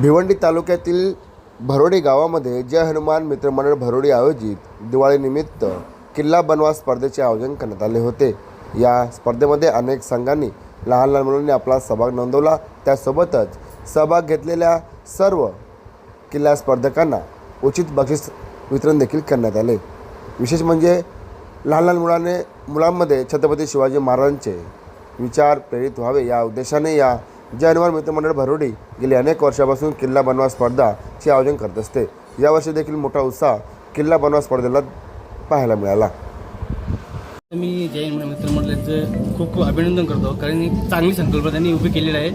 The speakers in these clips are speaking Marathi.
भिवंडी तालुक्यातील भरोडी गावामध्ये जय हनुमान मित्रमंडळ भरोडी आयोजित दिवाळीनिमित्त किल्ला बनवा स्पर्धेचे आयोजन करण्यात आले होते. या स्पर्धेमध्ये अनेक संघांनी लहान लहान मुलांनी आपला सहभाग नोंदवला. त्यासोबतच सहभाग घेतलेल्या सर्व किल्ला स्पर्धकांना उचित बक्षीस वितरण देखील करण्यात आले. विशेष म्हणजे लहान लहान मुलाने मुलांमध्ये छत्रपती शिवाजी महाराजांचे विचार प्रेरित व्हावे या उद्देशाने या जयनवार मित्रमंडळ भरोडी गेली अनेक वर्षापासून किल्ला बनवा स्पर्धाचे आयोजन करत असते. यावर्षी देखील मोठा उत्साह किल्ला बनवा स्पर्धेला पाहायला मिळाला. मी जैन मित्रमंडळाचं खूप खूप अभिनंदन करतो कारण ही चांगली संकल्पना त्यांनी उभी केलेली आहे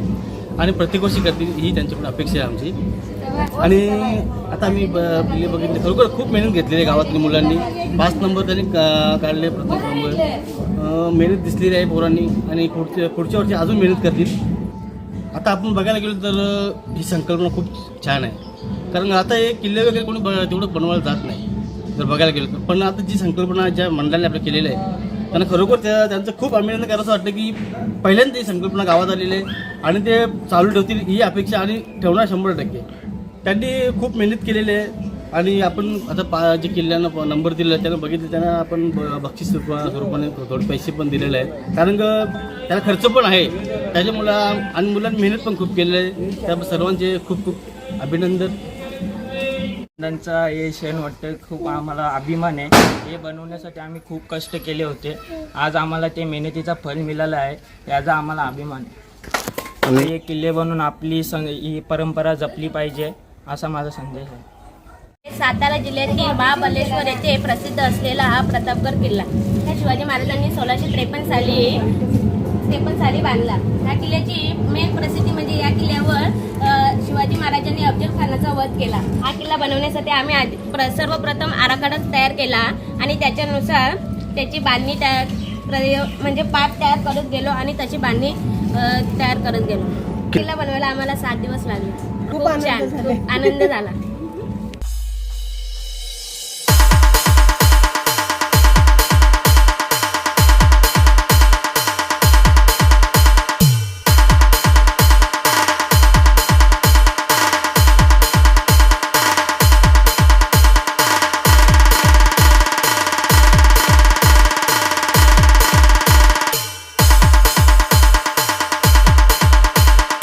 आणि प्रत्येक वर्षी करतील ही त्यांच्याकडून अपेक्षा आहे आमची. आणि आता आम्ही ब बघितले बघितले खरोखर खूप मेहनत घेतलेली आहे गावातल्या मुलांनी. पाच नंबर त्यांनी का काढले प्रथम नंबर मेहनत दिसलेली आहे पोरांनी आणि पुढच्या पुढच्या वर्षी अजून मेहनत करतील. आता आपण बघायला गेलो तर ही संकल्पना खूप छान आहे. कारण आता हे किल्ले वगैरे कोणी ब तेवढं बनवायला जात नाही जर बघायला गेलो तर. पण आता जी संकल्पना ज्या मंडळाने आपल्या केलेलं आहे त्यांना खरोखर त्या त्यांचं खूप अभिनंदन करायचं वाटतं की पहिल्यांदा ही संकल्पना गावात आलेली आहे आणि ते चालू ठेवतील ही अपेक्षा आणि ठेवणार शंभर टक्के. त्यांनी खूप मेहनत केलेली आहे. आणि आपण आता पा जे किल्ल्यांना प- नंबर दिलेला आहे त्यांना बघितलं त्यांना आपण ब- बक्षीस स्वरूपा स्वरूपाने थोडे पैसे पण दिलेले आहेत. कारण का त्याला खर्च पण आहे. त्याच्यामुळं आणि मुलांनी मेहनत पण खूप केलेली आहे. त्या सर्वांचे खूप खूप अभिनंदन. त्यांचा हे क्षण वाटतं खूप आम्हाला अभिमान आहे. हे बनवण्यासाठी आम्ही खूप कष्ट केले होते. आज आम्हाला ते मेहनतीचा फल मिळालं आहे याचा आम्हाला अभिमान आहे. हे किल्ले बनवून आपली सं ही परंपरा जपली पाहिजे असा माझा संदेश आहे. सातारा जिल्ह्यातील महाबलेश्वर येथे प्रसिद्ध असलेला हा प्रतापगड किल्ला. हा शिवाजी महाराजांनी सोळाशे त्रेपन्न साली त्रेपन्न साली बांधला. ह्या किल्ल्याची मेन प्रसिद्धी म्हणजे या किल्ल्यावर शिवाजी महाराजांनी अफजल खानाचा वध केला. हा किल्ला बनवण्यासाठी आम्ही आधी सर्वप्रथम आराखडा तयार केला आणि त्याच्यानुसार त्याची बांधणी तयार म्हणजे पाठ तयार करत गेलो आणि त्याची बांधणी तयार करत गेलो. किल्ला बनवायला आम्हाला सात दिवस लागले. खूप छान. खूप आनंद झाला.